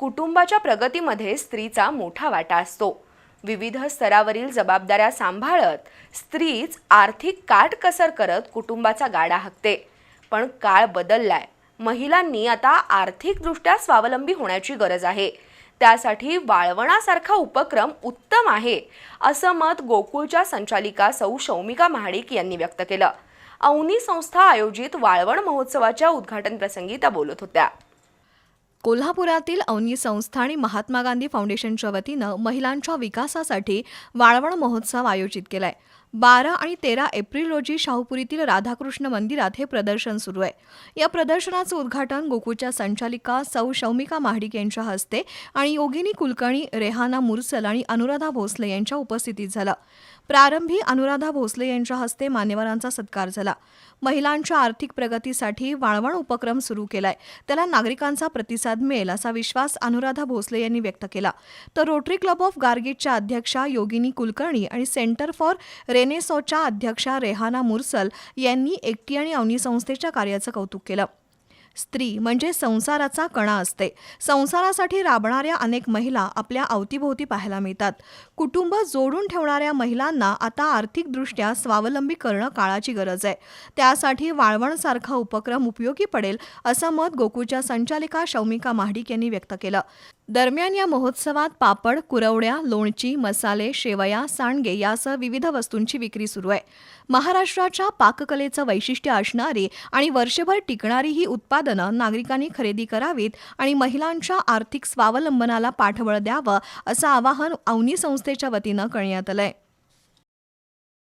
कुटुंबाच्या प्रगतीमध्ये स्त्रीचा मोठा वाटा असतो. विविध स्तरावरील जबाबदाऱ्या सांभाळत स्त्रीच आर्थिक काटकसर करत कुटुंबाचा गाडा हाकते. पण काळ बदललाय. महिलांनी आता आर्थिकदृष्ट्या स्वावलंबी होण्याची गरज आहे. त्यासाठी वाळवणासारखा उपक्रम उत्तम आहे असं मत गोकुळच्या संचालिका सौ शौमिका महाडिक यांनी व्यक्त केलं. अवनी संस्था आयोजित वाळवण महोत्सवाच्या उद्घाटनप्रसंगी त्या बोलत होत्या. कोल्हापुरातील अवनी संस्था आणि महात्मा गांधी फाउंडेशनच्या वतीनं महिलांच्या विकासासाठी वाळवण महोत्सव आयोजित केलाय. बारा आणि तेरा एप्रिल रोजी शाहूपुरीतील राधाकृष्ण मंदिरात हे प्रदर्शन सुरू आहे. या प्रदर्शनाचं उद्घाटन गोकुळच्या संचालिका सौ शौमिका महाडिक यांच्या हस्ते आणि योगिनी कुलकर्णी रेहाना मुरसल आणि अनुराधा भोसले यांच्या उपस्थितीत झालं. प्रारंभी अनुराधा भोसले यांच्या हस्ते मान्यवरांचा सत्कार झाला. महिलांच्या आर्थिक प्रगतीसाठी वाळवण उपक्रम सुरू केलाय. त्याला नागरिकांचा प्रतिसाद मिळेल असा विश्वास अनुराधा भोसले यांनी व्यक्त केला. तर रोटरी क्लब ऑफ गार्गेटच्या अध्यक्षा योगिनी कुलकर्णी आणि सेंटर फॉर रेनेसोच्या अध्यक्षा रेहाना मुरसल यांनी एकटी आणि अवनी संस्थेच्या कार्याचं कौतुक केलं. स्त्री म्हणजे संसाराचा कणा असते. संसारासाठी राबणाऱ्या अनेक महिला आपल्या अवतीभोवती पाहायला मिळतात. कुटुंब जोडून ठेवणाऱ्या महिलांना आता आर्थिकदृष्ट्या स्वावलंबी करणं काळाची गरज आहे. त्यासाठी वाळवणसारखा उपक्रम उपयोगी पडेल असं मत गोकुळच्या संचालिका शौमिका महाडिक यांनी व्यक्त केलं. दरम्यान या महोत्सवात पापड कुरवड्या लोणची मसाले शेवया सांडगे यासह विविध वस्तूंची विक्री सुरू आहे. महाराष्ट्राच्या पाककलेचं वैशिष्ट्य असणारी आणि वर्षभर टिकणारी ही उत्पादनं नागरिकांनी खरेदी करावीत आणि महिलांच्या आर्थिक स्वावलंबनाला पाठबळ द्यावं असं आवाहन अवनी संस्थेच्या वतीनं करण्यात आहे